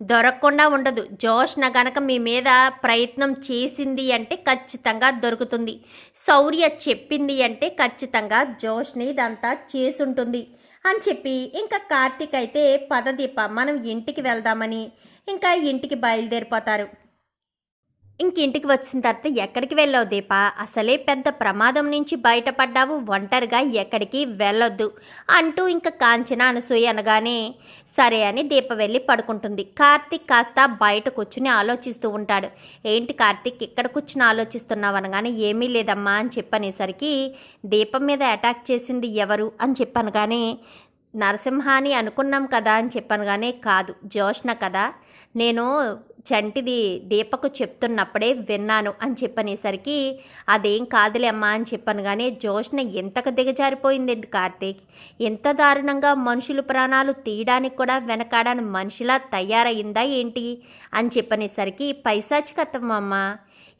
దొరకకుండా ఉండదు. జోష్న గనక మీ మీద ప్రయత్నం చేసింది అంటే ఖచ్చితంగా దొరుకుతుంది. శౌర్య చెప్పింది అంటే ఖచ్చితంగా జోష్ని ఇదంతా చేసుంటుంది. అని చెప్పి ఇంకా కార్తీక్ అయితే పదదీప మనం ఇంటికి వెళ్దామని ఇంకా ఇంటికి బయలుదేరిపోతారు. ఇంక ఇంటికి వచ్చిన తర్వాత ఎక్కడికి వెళ్ళావు దీప? అసలే పెద్ద ప్రమాదం నుంచి బయటపడ్డావు ఒంటరిగా ఎక్కడికి వెళ్ళొద్దు అంటూ ఇంకా కాంచన అనసూయ అనగానే సరే అని దీప వెళ్ళి పడుకుంటుంది. కార్తిక్ కాస్త బయట కూర్చుని ఆలోచిస్తూ ఉంటాడు. ఏంటి కార్తిక్ ఇక్కడ కూర్చుని ఆలోచిస్తున్నావు అనగానే ఏమీ లేదమ్మా అని చెప్పనేసరికి దీపం మీద అటాక్ చేసింది ఎవరు అని చెప్పనగానే నరసింహ అని అనుకున్నాం కదా అని చెప్పనగానే కాదు జోష్న కదా. నేను చంటిది దీపకు చెప్తున్నప్పుడే విన్నాను అని చెప్పనేసరికి అదేం కాదులే అమ్మా అని చెప్పాను కానీ జోష్న ఎంతకు దిగజారిపోయిందండి కార్తీక్? ఎంత దారుణంగా మనుషులు ప్రాణాలు తీయడానికి కూడా వెనకాడని మనిషిలా తయారయ్యిందా ఏంటి? అని చెప్పనేసరికి పైశాచికత్వం అమ్మ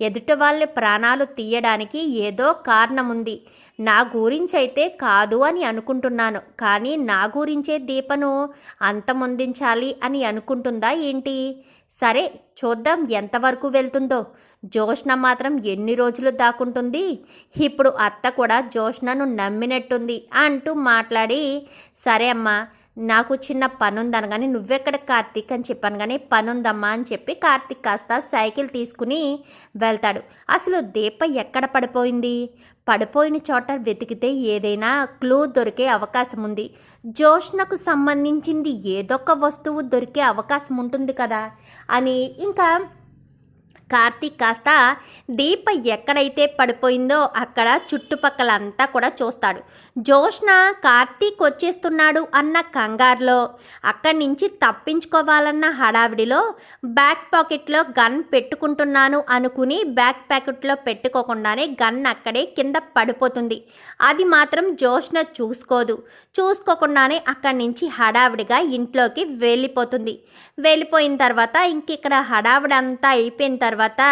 ఎదుటి వాళ్ళ ప్రాణాలు తీయడానికి ఏదో కారణం ఉంది నా గురించి అయితే కాదు అని అనుకుంటున్నాను. కానీ నా గురించే దీపను అంతమొందించాలి అని అనుకుంటుందా ఏంటి? సరే చూద్దాం ఎంతవరకు వెళ్తుందో. జోష్ణ మాత్రం ఎన్ని రోజులు దాక్కుంటుంది? ఇప్పుడు అత్త కూడా జోష్ణను నమ్మినట్టుంది అంటూ మాట్లాడి సరే అమ్మా నాకు చిన్న పనుందనగానే నువ్వెక్కడ కార్తీక్ అని చెప్పాను కానీ పనుందమ్మా అని చెప్పి కార్తీక్ కాస్త సైకిల్ తీసుకుని వెళ్తాడు. అసలు దీప ఎక్కడ పడిపోయింది? పడిపోయిన చోట వెతికితే ఏదైనా క్లూ దొరికే అవకాశం ఉంది. జోష్నకు సంబంధించింది ఏదొక వస్తువు దొరికే అవకాశం ఉంటుంది కదా. అని ఇంకా కార్తీక్ కాస్త దీప ఎక్కడైతే పడిపోయిందో అక్కడ చుట్టుపక్కలంతా కూడా చూస్తాడు. జోష్న కార్తీక్ వచ్చేస్తున్నాడు అన్న కంగారులో. అక్కడి నుంచి తప్పించుకోవాలన్న హడావిడిలో బ్యాక్ పాకెట్లో గన్ పెట్టుకుంటున్నాను అనుకుని బ్యాక్ ప్యాకెట్లో పెట్టుకోకుండానే గన్ అక్కడే కింద పడిపోతుంది. అది మాత్రం జోష్న చూసుకోదు. చూసుకోకుండానే అక్కడి నుంచి హడావిడిగా ఇంట్లోకి వెళ్ళిపోతుంది. వెళ్ళిపోయిన తర్వాత ఇంక ఇక్కడ హడావిడంతా అయిపోయిన తర్వాత తర్వాత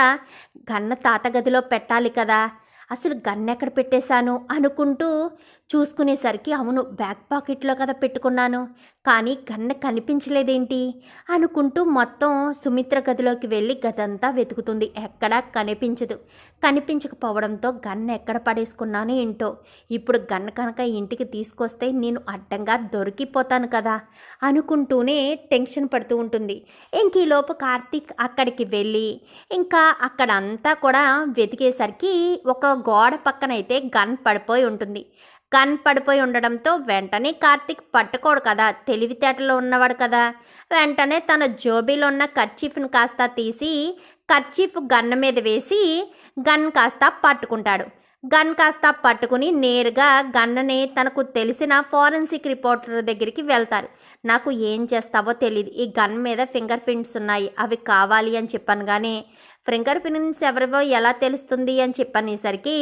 గన్న తాత గదిలో పెట్టాలి కదా. అసలు గన్నెక్కడ ఎక్కడ పెట్టేశాను అనుకుంటూ చూసుకునేసరికి అవును బ్యాక్ పాకెట్లో కదా పెట్టుకున్నాను. కానీ గన్న కనిపించలేదేంటి? అనుకుంటూ మొత్తం సుమిత్ర గదిలోకి వెళ్ళి గదంతా వెతుకుతుంది. ఎక్కడా కనిపించదు. కనిపించకపోవడంతో గన్ ఎక్కడ పడేసుకున్నానో ఏంటో. ఇప్పుడు గన్ కనుక ఇంటికి తీసుకొస్తే నేను అడ్డంగా దొరికిపోతాను కదా అనుకుంటూనే టెన్షన్ పడుతూ ఉంటుంది. ఇంక ఈలోపు కార్తీక్ అక్కడికి వెళ్ళి ఇంకా అక్కడంతా కూడా వెతికేసరికి ఒక గోడ పక్కనైతే గన్ పడిపోయి ఉంటుంది. గన్ పడిపోయి ఉండడంతో వెంటనే కార్తిక్ పట్టుకోడు కదా తెలివితేటలో ఉన్నవాడు కదా. వెంటనే తన జోబీలో ఉన్న కర్చీఫ్ని కాస్త తీసి కర్చీఫ్ గన్ మీద వేసి గన్ కాస్త పట్టుకుంటాడు. గన్ కాస్త పట్టుకుని నేరుగా గన్నని తనకు తెలిసిన ఫారెన్సిక్ రిపోర్టర్ దగ్గరికి వెళ్తారు. నాకు ఏం చేస్తావో తెలియదు ఈ గన్ మీద ఫింగర్ ప్రింట్స్ ఉన్నాయి అవి కావాలి అని చెప్పాను కానీ ఫింగర్ ప్రింట్స్ ఎవరివో ఎలా తెలుస్తుంది అని చెప్పనేసరికి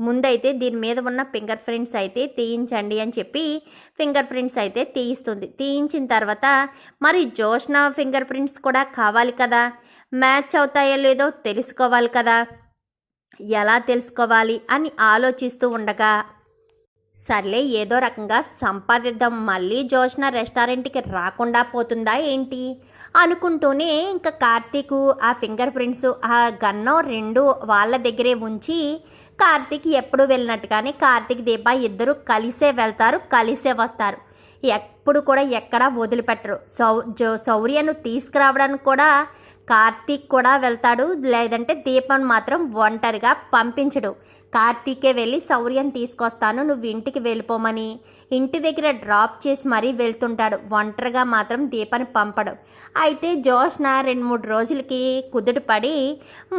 ముందైతే దీని మీద ఉన్న ఫింగర్ ప్రింట్స్ అయితే తీయించండి అని చెప్పి ఫింగర్ ప్రింట్స్ అయితే తీయిస్తుంది. తీయించిన తర్వాత మరి జోష్న ఫింగర్ ప్రింట్స్ కూడా కావాలి కదా? మ్యాచ్ అవుతాయో లేదో తెలుసుకోవాలి కదా? ఎలా తెలుసుకోవాలి అని ఆలోచిస్తూ ఉండగా సర్లే ఏదో రకంగా సంపాదిద్దాం. మళ్ళీ జోష్న రెస్టారెంట్కి రాకుండా పోతుందా ఏంటి? అనుకుంటూనే ఇంకా కార్తీకు ఆ ఫింగర్ ప్రింట్స్ ఆ గన్నం రెండు వాళ్ళ దగ్గరే ఉంచి కార్తీక్ ఎప్పుడు వెళ్ళినట్టుగానే కార్తీక్ దీప ఇద్దరు కలిసే వెళ్తారు కలిసే వస్తారు. ఎప్పుడు కూడా ఎక్కడా వదిలిపెట్టరు. సౌ జో శౌర్యను తీసుకురావడానికి కూడా కార్తీక్ కూడా వెళ్తాడు. లేదంటే దీపం మాత్రం ఒంటరిగా పంపించడు. కార్తీకే వెళ్ళి శౌర్యం తీసుకొస్తాను నువ్వు ఇంటికి వెళ్ళిపోమని. ఇంటి దగ్గర డ్రాప్ చేసి మరీ వెళ్తుంటాడు. ఒంటరిగా మాత్రం దీపాన్ని పంపడు. అయితే జోష్న రెండు మూడు రోజులకి కుదుట పడి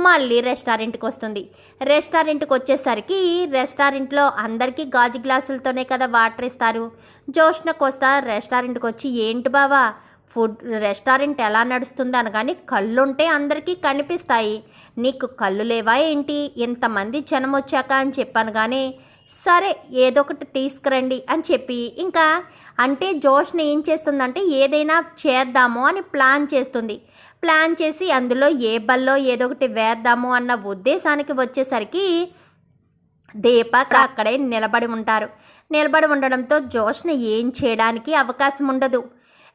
మళ్ళీ రెస్టారెంట్కి వస్తుంది. రెస్టారెంట్కి వచ్చేసరికి రెస్టారెంట్లో అందరికీ గాజు గ్లాసులతోనే కదా వాటర్ ఇస్తారు. జోష్నకు వస్తా రెస్టారెంట్కి వచ్చి ఏంటి బావా ఫుడ్ రెస్టారెంట్ ఎలా నడుస్తుంది అనగానే కళ్ళుంటే అందరికీ కనిపిస్తాయి. నీకు కళ్ళు లేవా ఏంటి? ఇంతమంది జనం వచ్చాక అని చెప్పాను కానీ సరే ఏదో ఒకటి తీసుకురండి అని చెప్పి ఇంకా అంటే జోష్ని ఏం చేస్తుందంటే ఏదైనా చేద్దాము అని ప్లాన్ చేస్తుంది. ప్లాన్ చేసి అందులో ఏ బల్లో ఏదో ఒకటి వేద్దాము అన్న ఉద్దేశానికి వచ్చేసరికి దీపక్ అక్కడే నిలబడి ఉంటారు. నిలబడి ఉండడంతో జోష్ని ఏం చేయడానికి అవకాశం ఉండదు.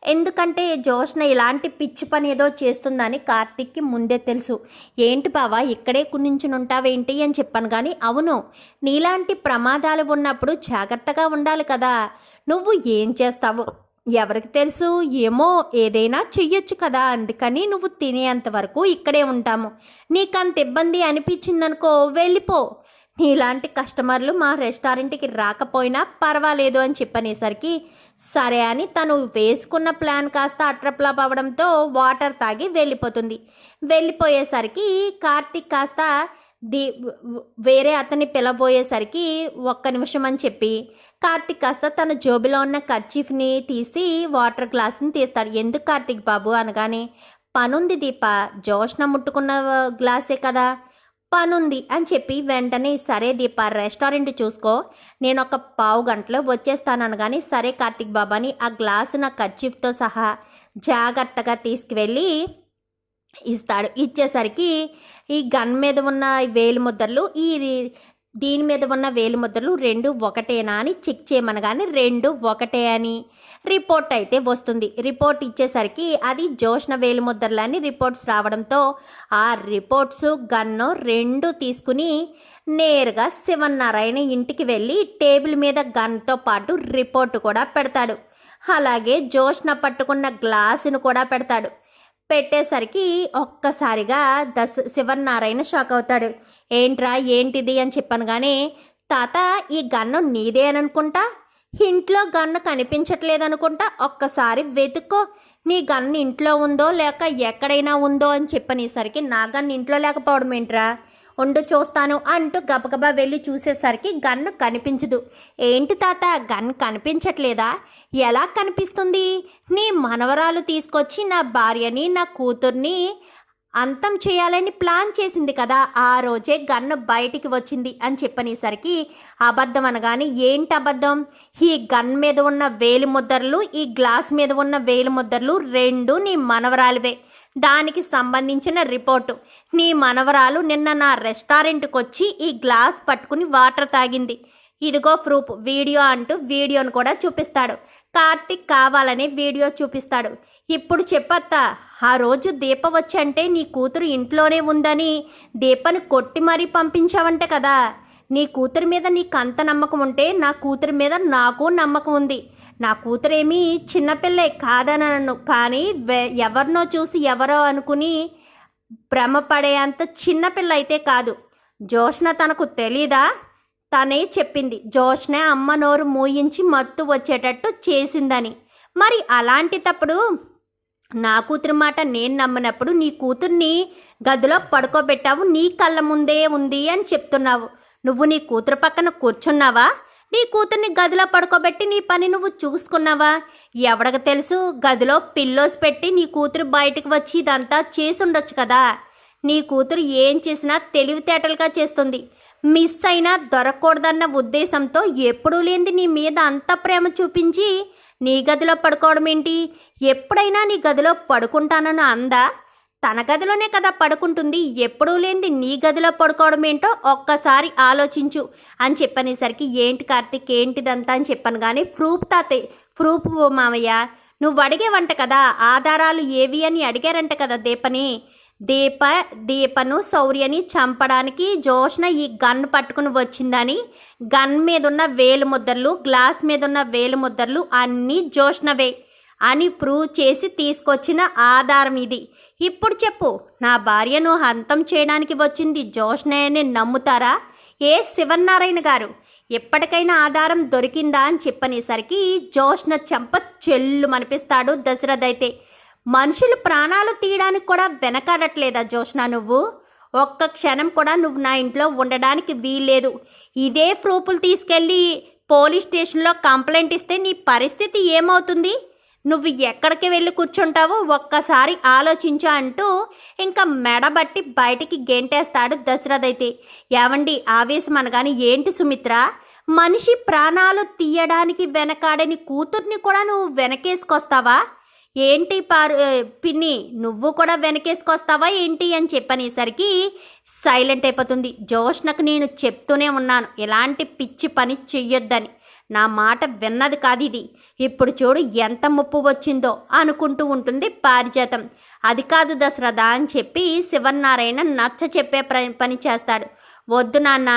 ఎందుకంటే జోష్న ఇలాంటి పిచ్చి పని ఏదో చేస్తుందని కార్తిక్కి ముందే తెలుసు. ఏంటి బావా ఇక్కడే కునించుని ఉంటావేంటి అని చెప్పాను కానీ అవును నీలాంటి ప్రమాదాలు ఉన్నప్పుడు జాగ్రత్తగా ఉండాలి కదా. నువ్వు ఏం చేస్తావు ఎవరికి తెలుసు ఏమో ఏదైనా చెయ్యొచ్చు కదా. అందుకని నువ్వు తినేంత వరకు ఇక్కడే ఉంటాము. నీకు అంత ఇబ్బంది అనిపించిందనుకో వెళ్ళిపో. నీలాంటి కస్టమర్లు మా రెస్టారెంట్కి రాకపోయినా పర్వాలేదు అని చెప్పనేసరికి సరే అని తను వేసుకున్న ప్లాన్ కాస్త అట్రప్లాప్ అవ్వడంతో వాటర్ తాగి వెళ్ళిపోతుంది. వెళ్ళిపోయేసరికి కార్తీక్ కాస్త ది వేరే అతన్ని పిలబోయేసరికి ఒక్క నిమిషం అని చెప్పి కార్తీక్ కాస్త తన జోబిలో ఉన్న కర్చీఫ్ని తీసి వాటర్ గ్లాస్ని తీస్తాడు. ఎందుకు కార్తీక్ బాబు? అనగానే పనుంది దీప జోష్న ముట్టుకున్న గ్లాసే కదా. పనుంది అని చెప్పి వెంటనే సరే దీప రెస్టారెంట్ చూసుకో. నేను ఒక పావు గంటలో వచ్చేస్తాను కానీ సరే కార్తిక్ బాబాని ఆ గ్లాసు నా కర్చీఫ్తో సహా జాగ్రత్తగా తీసుకువెళ్ళి ఇస్తాడు. ఇచ్చేసరికి ఈ గన్ మీద ఉన్న వేలు ముద్రలు ఈ దీని మీద ఉన్న వేలు ముద్రలు రెండు ఒకటేనా అని చెక్ చేయమనగానే రెండు ఒకటే అని రిపోర్ట్ అయితే వస్తుంది. రిపోర్ట్ ఇచ్చేసరికి అది జోష్ణ వేలు ముద్రలని రిపోర్ట్స్ రావడంతో ఆ రిపోర్ట్స్ గన్ను రెండు తీసుకుని నేరుగా శివన్నారాయణ ఇంటికి వెళ్ళి టేబుల్ మీద గన్తో పాటు రిపోర్ట్ కూడా పెడతాడు. అలాగే జోష్ణ పట్టుకున్న గ్లాసును కూడా పెడతాడు. పెట్టేసరికి ఒక్కసారిగా దశ శివన్నారాయణ షాక్ అవుతాడు. ఏంట్రా ఏంటిది? అని చెప్పాను కానీ తాత ఈ గన్ను నీదే అని అనుకుంటా? ఇంట్లో గన్ను కనిపించట్లేదనుకుంటా? ఒక్కసారి వెతుక్కో. నీ గన్ను ఇంట్లో ఉందో లేక ఎక్కడైనా ఉందో అని చెప్పనేసరికి నా గన్ను ఇంట్లో లేకపోవడం ఏంట్రా ఉండు చూస్తాను అంటూ గబగబా వెళ్ళి చూసేసరికి గన్ను కనిపించదు. ఏంటి తాత గన్ కనిపించట్లేదా? ఎలా కనిపిస్తుంది? నీ మనవరాలు తీసుకొచ్చి నా భార్యని నా కూతుర్ని అంతం చేయాలని ప్లాన్ చేసింది కదా ఆ రోజే గన్ను బయటికి వచ్చింది అని చెప్పనేసరికి అబద్ధం అనగానే ఏంటి అబద్ధం? ఈ గన్ మీద ఉన్న వేలి ముద్దర్లు ఈ గ్లాస్ మీద ఉన్న వేలి ముద్దర్లు రెండు నీ మనవరాలివే. దానికి సంబంధించిన రిపోర్టు. నీ మనవరాలు నిన్న నా రెస్టారెంట్కి వచ్చి ఈ గ్లాస్ పట్టుకుని వాటర్ తాగింది. ఇదిగో ప్రూఫ్. వీడియో అంటూ వీడియోను కూడా చూపిస్తాడు. కార్తిక్ కావాలనే వీడియో చూపిస్తాడు. ఇప్పుడు చెప్పత్తా. ఆ రోజు దీప వచ్చంటే నీ కూతురు ఇంట్లోనే ఉందని దీపను కొట్టి మరీ పంపించావంటే కదా. నీ కూతురు మీద నీకు అంత నమ్మకం ఉంటే నా కూతురు మీద నాకు నమ్మకం ఉంది. నా కూతురేమీ చిన్నపిల్లే కాదనను కానీ ఎవరినో చూసి ఎవరో అనుకుని భ్రమపడే అంత చిన్నపిల్ల అయితే కాదు. జోష్న తనకు తెలీదా? తనే చెప్పింది. జోష్నే అమ్మ నోరు మూయించి మత్తు వచ్చేటట్టు చేసిందని. మరి అలాంటి తప్పుడు నా కూతురు మాట నేను నమ్మినప్పుడు నీ కూతుర్ని గదిలో పడుకోబెట్టావు నీ కళ్ళ ముందే ఉంది అని చెప్తున్నావు. నువ్వు నీ కూతురు పక్కన కూర్చున్నావా? నీ కూతుర్ని గదిలో పడుకోబెట్టి నీ పని నువ్వు చూసుకున్నావా? ఎవడకు తెలుసు గదిలో పిల్లోస్ పెట్టి నీ కూతురు బయటకు వచ్చి ఇదంతా చేసుండొచ్చు కదా? నీ కూతురు ఏం చేసినా తెలివితేటలుగా చేస్తుంది. మిస్ అయినా దొరకకూడదన్న ఉద్దేశంతో ఎప్పుడూ లేనిది నీ మీద అంత ప్రేమ చూపించి నీ గదిలో పడుకోవడం ఏంటి ఎప్పుడైనా నీ గదిలో పడుకుంటానని అందా? తన గదిలోనే కదా పడుకుంటుంది. ఎప్పుడూ లేనిది నీ గదిలో పడుకోవడం ఏంటో ఒక్కసారి ఆలోచించు. అని చెప్పనేసరికి ఏంటి కార్తీక్? ఏంటిదంతా? అని చెప్పాను కానీ ప్రూఫ్ తాతే ప్రూఫ్ మామయ్య నువ్వు అడిగేవంట కదా ఆధారాలు ఏవి అని అడిగారంట కదా దీపని. దీప దీపను శౌర్యని చంపడానికి జోష్న ఈ గన్ పట్టుకుని వచ్చిందని గన్ మీద ఉన్న వేలు ముద్దర్లు గ్లాస్ మీద ఉన్న వేలు ముద్దర్లు అన్నీ జోష్నవే అని ప్రూవ్ చేసి తీసుకొచ్చిన ఆధారం ఇది. ఇప్పుడు చెప్పు నా భార్యను హంతం చేయడానికి వచ్చింది జోష్నే నమ్ముతారా? ఏ శివన్నారాయణ గారు ఎప్పటికైనా ఆధారం దొరికిందా అని చెప్పనేసరికి జోష్న చెంప చెల్లు మనిపిస్తాడు దశరథ్ అయితే. మనుషులు ప్రాణాలు తీయడానికి కూడా వెనకాడట్లేదా జోష్న నువ్వు? ఒక్క క్షణం కూడా నువ్వు నా ఇంట్లో ఉండడానికి వీల్లేదు. ఇదే ప్రూఫ్లు తీసుకెళ్ళి పోలీస్ స్టేషన్లో కంప్లైంట్ ఇస్తే నీ పరిస్థితి ఏమవుతుంది? నువ్వు ఎక్కడికి వెళ్ళి కూర్చుంటావో ఒక్కసారి ఆలోచించు అంటూ ఇంకా మెడబట్టి బయటికి గెంటేస్తాడు దశరథ్ అయితే. ఆవేశం అనగాని ఏంటి సుమిత్ర? మనిషి ప్రాణాలు తీయడానికి వెనకాడని కూతుర్ని కూడా నువ్వు వెనకేసుకొస్తావా? ఏంటి పారు పిన్ని నువ్వు కూడా వెనకేసుకొస్తావా ఏంటి అని చెప్పనేసరికి సైలెంట్ అయిపోతుంది. జోష్నకు నేను చెప్తూనే ఉన్నాను ఎలాంటి పిచ్చి పని చెయ్యొద్దని. నా మాట విన్నది కాదు ఇది. ఇప్పుడు చూడు ఎంత ముప్పు వచ్చిందో అనుకుంటూ ఉంటుంది పారిజాతం. అది కాదు దశరథ అని చెప్పి శివనారాయణ నచ్చ చెప్పే పని చేస్తాడు. వద్దు నాన్న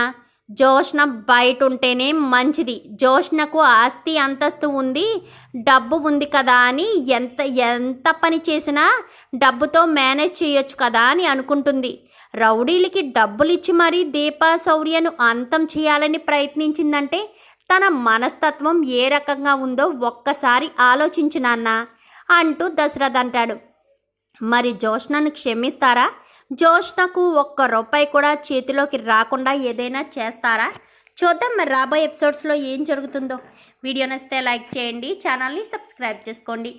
జోష్ణ బయట ఉంటేనే మంచిది. జోష్ణకు ఆస్తి అంతస్తు ఉంది డబ్బు ఉంది కదా అని ఎంత ఎంత పని చేసినా డబ్బుతో మేనేజ్ చేయొచ్చు కదా అని అనుకుంటుంది. రౌడీలకి డబ్బులు ఇచ్చి మరీ దీపా శౌర్యను అంతం చేయాలని ప్రయత్నించిందంటే తన మనస్తత్వం ఏ రకంగా ఉందో ఒక్కసారి ఆలోచించు నాన్న అంటూ దశరథ్ అంటాడు. మరి జోష్నను క్షమిస్తారా? జోష్నకు ఒక్క రూపాయి కూడా చేతిలోకి రాకుండా ఏదైనా చేస్తారా? చూద్దాం మరి రాబోయే ఎపిసోడ్స్లో ఏం జరుగుతుందో. వీడియో నచ్చితే లైక్ చేయండి ఛానల్ని సబ్స్క్రైబ్ చేసుకోండి.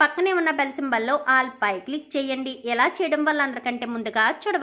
పక్కనే ఉన్న బెల్ సింబల్లో ఆల్ పై క్లిక్ చేయండి. ఎలా చేయడం వల్ల అందరికంటే ముందుగా చూడ